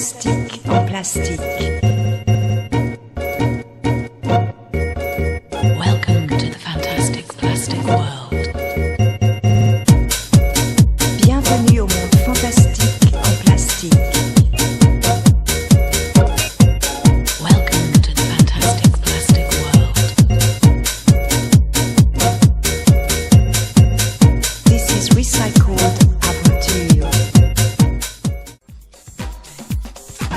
fantastique en plastique. Welcome to the fantastic plastic world. Bienvenue au monde fantastique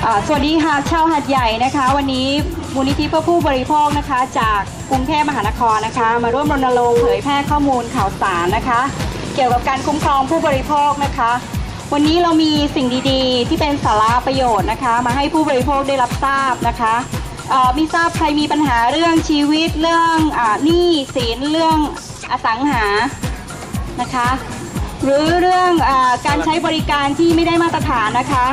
อ่าสวัสดีค่ะชาวหัดใหญ่นะคะ วันนี้มูลนิธิเพื่อผู้บริโภคนะคะ จากกรุงเทพมหานครนะคะ มาร่วมรณรงค์เผยแพร่ข้อมูลข่าวสารนะคะ เกี่ยวกับการคุ้มครองผู้บริโภคนะคะ วันนี้เรามีสิ่งดีๆ ที่เป็นสาระประโยชน์นะคะ มาให้ผู้บริโภคได้รับทราบนะคะเอ่อไม่ทราบใครมีปัญหาเรื่องชีวิตเรื่องอาหนี้สินเรื่องอสังหานะคะ หรือเรื่องอาการใช้บริการที่ไม่ได้มาตรฐานนะคะ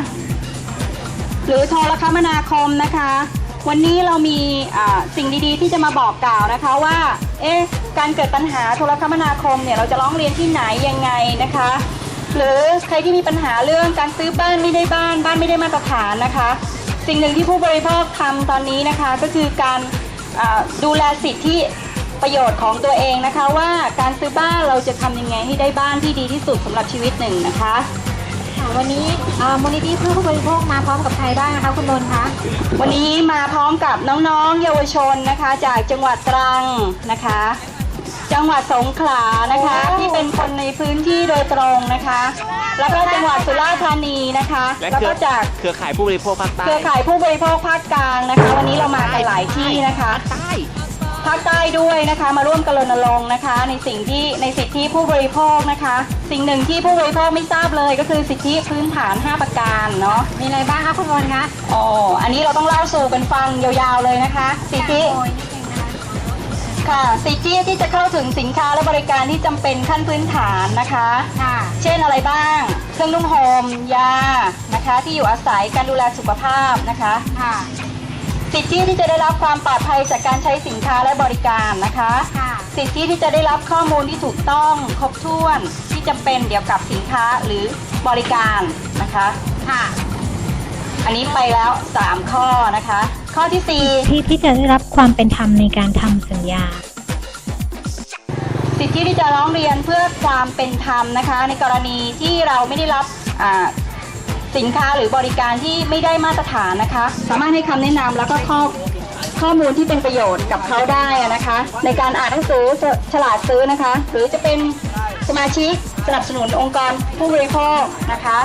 หรือโทรคมนาคมนะคะ วันนี้เรามีสิ่งดีๆ ที่จะมาบอกกล่าวนะคะว่า เอ๊ะการเกิดปัญหาโทรคมนาคมเนี่ยเราจะร้องเรียนที่ไหนยังไงนะคะ หรือใครที่มีปัญหาเรื่องการซื้อบ้านไม่ได้บ้าน บ้านไม่ได้มาตรฐานนะคะ สิ่งหนึ่งที่ผู้บริโภคทำตอนนี้นะคะ ก็คือการดูแลสิทธิประโยชน์ของตัวเองนะคะว่าการซื้อบ้านเราจะทำยังไงให้ได้บ้านที่ดีที่สุดสำหรับชีวิตหนึ่งนะคะ วันนี้เอ่อมูลนิธิเพื่อผู้บริโภคมาพร้อมกับใครบ้างนะคะคุณนนท์คะ วันนี้มาพร้อมกับน้องๆ เยาวชนนะคะ จากจังหวัดตรังนะคะ จังหวัดสงขลานะคะ ที่เป็นคนในพื้นที่โดยตรงนะคะ แล้วก็จังหวัดสุราษฎร์ธานีนะคะ และแล้วเครืก็อจากเครือข่ายผู้บริโภคภาคใต้เครือข่ายผู้บริโภคภาคกลางนะคะ วันนี้เรามากันหลายที่นะคะใต้ ภาคใต้ด้วยนะคะ มาร่วมกันรณรงค์นะคะ ในสิ่งที่ในสิทธิผู้บริโภคนะคะ สิ่งหนึ่งที่ผู้บริโภคไม่ทราบเลย ก็คือสิทธิพื้นฐาน 5 ประการเนาะมีอะไรบ้างคะคุณนนท์คะอ๋ออันนี้เราต้องเล่าสู่กันฟังยาวๆเลยนะคะ สิทธิโอ้ยนิดนึงนะคะค่ะสิทธิที่จะเข้าถึงสินค้าและบริการที่จำเป็นขั้นพื้นฐานนะคะค่ะเช่นอะไรบ้าง เครื่องนุ่งห่มยานะคะ ที่อยู่อาศัยการดูแลสุขภาพนะคะค่ะ สิทธิที่จะได้รับความปลอดภัยจากการใช้สินค้าและบริการนะคะ ค่ะสิทธิที่จะได้รับข้อมูลที่ถูกต้องครบถ้วนที่จำเป็นเกี่ยวกับสินค้าหรือบริการนะคะ ค่ะอันนี้ไปแล้ว 3 ข้อนะคะ ข้อที่4ที่ที่จะได้รับความเป็นธรรมในการทำสัญญาสิทธิที่จะร้องเรียนเพื่อความเป็นธรรมนะคะ ในกรณีที่เราไม่ได้รับอ่า สินค้าหรือบริการที่ไม่ได้มาตรฐานนะคะ สามารถให้คำแนะนำแล้วก็ข้อข้อมูลที่เป็นประโยชน์กับเขาได้นะคะ ในการอ่านหนังสือฉลาดซื้อนะคะ หรือจะเป็นสมาชิกสนับสนุนองค์กรผู้บริโภคนะคะ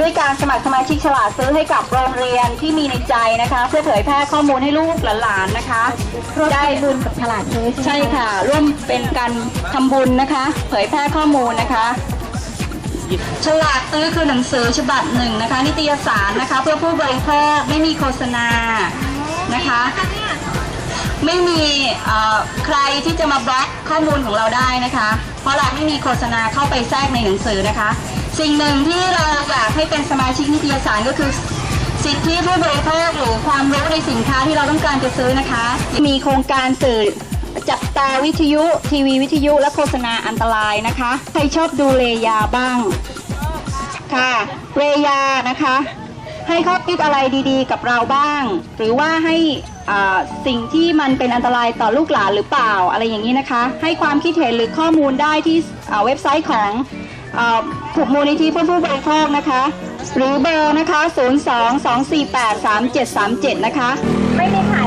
ด้วยการสมัครสมาชิกฉลาดซื้อให้กับโรงเรียนที่มีในใจนะคะ เพื่อเผยแพร่ข้อมูลให้ลูกหลานๆนะคะ ได้บุญกับฉลาดซื้อใช่ค่ะ ร่วมเป็นการทำบุญนะคะ เผยแพร่ข้อมูลนะคะ ฉลาดซื้อคือหนังสือฉบับหนึ่งนะคะ นิตยสารนะคะ เพื่อผู้บริโภคไม่มีโฆษณานะคะ ไม่มีใครที่จะมาบล็อกข้อมูลของเราได้นะคะ เพราะเราไม่มีโฆษณาเข้าไปแทรกในหนังสือนะคะ สิ่งหนึ่งที่เราอยากให้เป็นสมาชิกนิตยสารก็คือสิทธิผู้บริโภคหรือความรู้ในสินค้าที่เราต้องการจะซื้อนะคะ มีโครงการสื่อ จับตาวิทยุ ทีวีวิทยุและโฆษณาอันตรายนะคะ ใครชอบดูเลยาบ้าง ค่ะเรยานะคะ ให้ข้อคิดอะไรดีๆ กับเราบ้าง หรือว่าให้สิ่งที่มันเป็นอันตรายต่อลูกหลานหรือเปล่าอะไรอย่างนี้นะคะ ให้ความคิดเห็นหรือข้อมูลได้ที่เว็บไซต์ของอ่าถูกมูลนิธิเพื่อผู้บริโภคนะคะ หรือเบอร์นะคะ 0 2 2 4 8 3 7 3 7 นะคะ ไม่มีขาย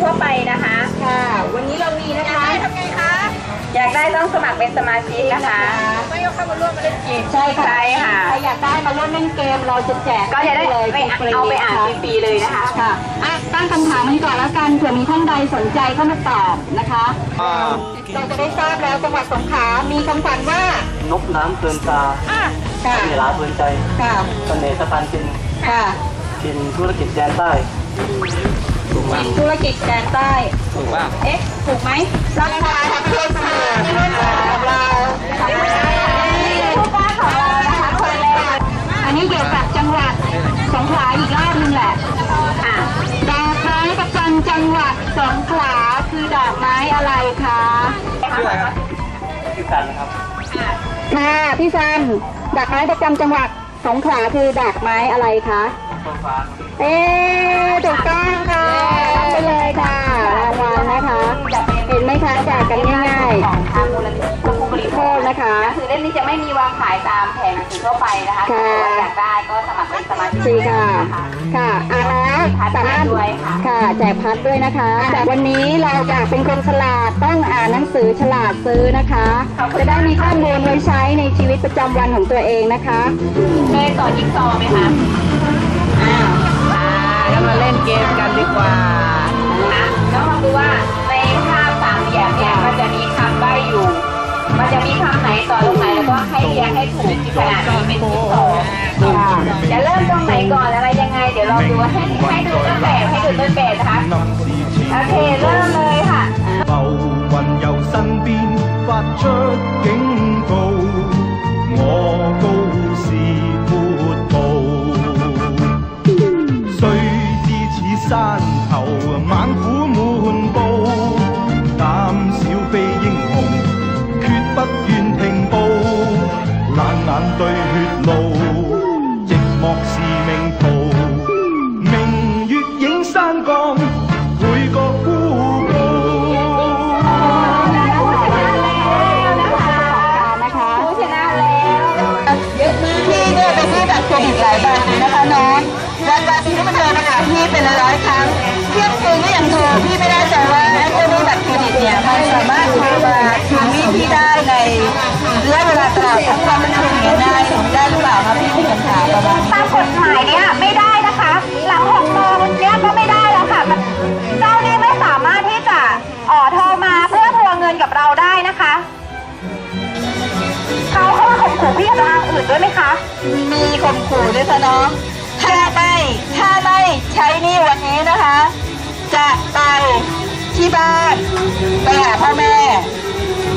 ทั่วไปนะคะ ค่ะ วันนี้เรามีนะคะ ทำไงคะอยากได้ต้องสมัครเป็นสมาชิกนะคะ ไม่ยกเข้ามาร่วมมาเล่นเกมใช่ค่ะใช่ค่ะ ใครอยากได้มาร่วมเล่นเกมเราจะแจกก็จะได้เลยไปอ่านฟรีๆเอาไปอ่านค่ะฟรีๆเลยนะคะ ค่ะอะตั้งคำถามกันก่อนแล้วกันเผื่อมีท่านใดสนใจเข้ามาตอบนะคะ อ่าเราจะได้ทราบแล้วจังหวัดสงขลา มีคำขวัญว่านกน้ำเพลินตาค่ะ เวลาเพลินใจค่ะ เสน่ห์สะพานเป็นค่ะ เป็นธุรกิจแดนใต้ถูกป่ะ ธุรกิจแดนใต้ ถูกป่ะเอ๊ะ ถูกไหมราคาของเราของเราผู้กล้าของเรานะคะคนแรกอันนี้เกี่ยวกับจังหวัดสงขลาอีกรอบนึงแหละค่ะดอกไม้ประจำจังหวัดสงขลาคือดอกไม้อะไรคะชื่ออะไรครับชื่อกันนะครับค่ะพี่ซันดอกไม้ประจำจังหวัดสงขลาคือดอกไม้อะไรคะฟา เอ๊ะถูกต้องค่ะรับไปเลยค่ะรางวัลนะคะเห็นไหมคะแจกกันง่ายๆของทางมูลนิธิผู้บริโภคนะคะ คือเล่มนี้จะไม่มีวางขายตามแผงหนังสือทั่วไปนะคะถ้าอยากได้ก็สมัครเป็นสมาชิกสีค่ะค่ะอ่าสามารถค่ะแจกพัดด้วยนะคะแต่วันนี้เราอยากเป็นคนฉลาดต้องอ่านหนังสือฉลาดซื้อนะคะ จะได้มีข้อมูลไว้ใช้ในชีวิตประจำวันของตัวเองนะคะ เคยต่อจิ๊กซอว์ไหมคะอ้าวแล้ว มาเล่นเกมกันดีกว่านะแล้วลองดูว่าในภาพสามเหลี่ยมเนี่ยมันจะมีคำใบ้อยู่ มันจะมีคำไหนต่อตรงไหนแล้วก็ให้เรียงให้ถูกขนาดนี้เป็นที่สองค่ะจะเริ่มตรงไหนก่อนอะไรยังไง เดี๋ยวลองดูให้ให้ดูต้นแบบให้ดูต้นแบบนะคะโอเคเริ่มเลยค่ะ 寂寞是命途。明月映山岗，倍觉孤傲。 นะคะผู้ชนะแล้วเยอะมากพี่เนี่ยเป็นพี่แบบเครดิตหลายใบเลยนะคะน้องวันวันพี่ก็มาเจอนะคะพี่เป็นร้อยๆครั้งเที่ยงคืนก็ยังโทรพี่ไม่แน่ใจว่าไอ้เจ้าหนี้บัตรเครดิตเนี่ยมันสามารถโทรมาทวงหนี้พี่ได้ในระยะเวลา ตามกฎหมายเนี่ยไม่ได้นะคะ หลังหกโมงเนี่ยก็ไม่ได้แล้วค่ะมันเจ้าหนี้ไม่สามารถที่จะเอ่อโทรมาเพื่อทวงเงินกับเราได้นะคะเขาเข้ามาข่มขู่พี่กับทางอื่นด้วยไหมคะ มีข่มขู่ด้วยค่ะน้องถ้าไม่ถ้าไม่ใช้หนี่วันนี้นะคะ จะไปที่บ้านไปหาพ่อแม่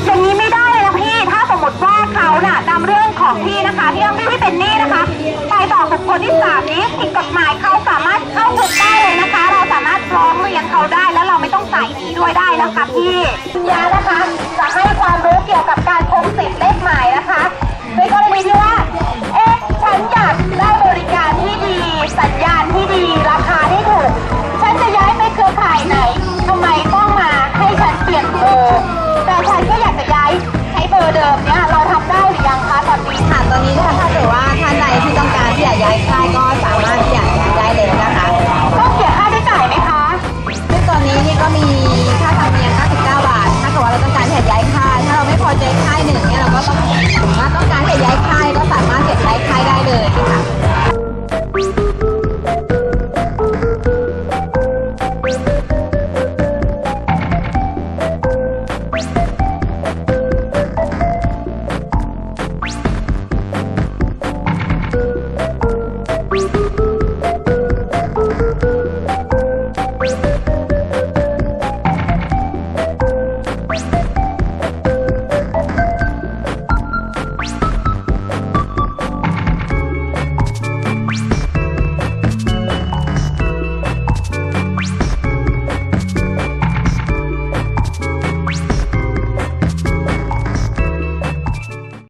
อย่างนี้ไม่ได้เลยนะพี่ ถ้าสมมติว่าเขาน่ะนำเรื่อง ของพี่นะคะที่ต้องที่เป็นหนี้นะคะไปต่อบุคคลที่สามนี้ผิดกฎหมายเขาสามารถเข้าคุกได้เลยนะคะ เราสามารถร้อง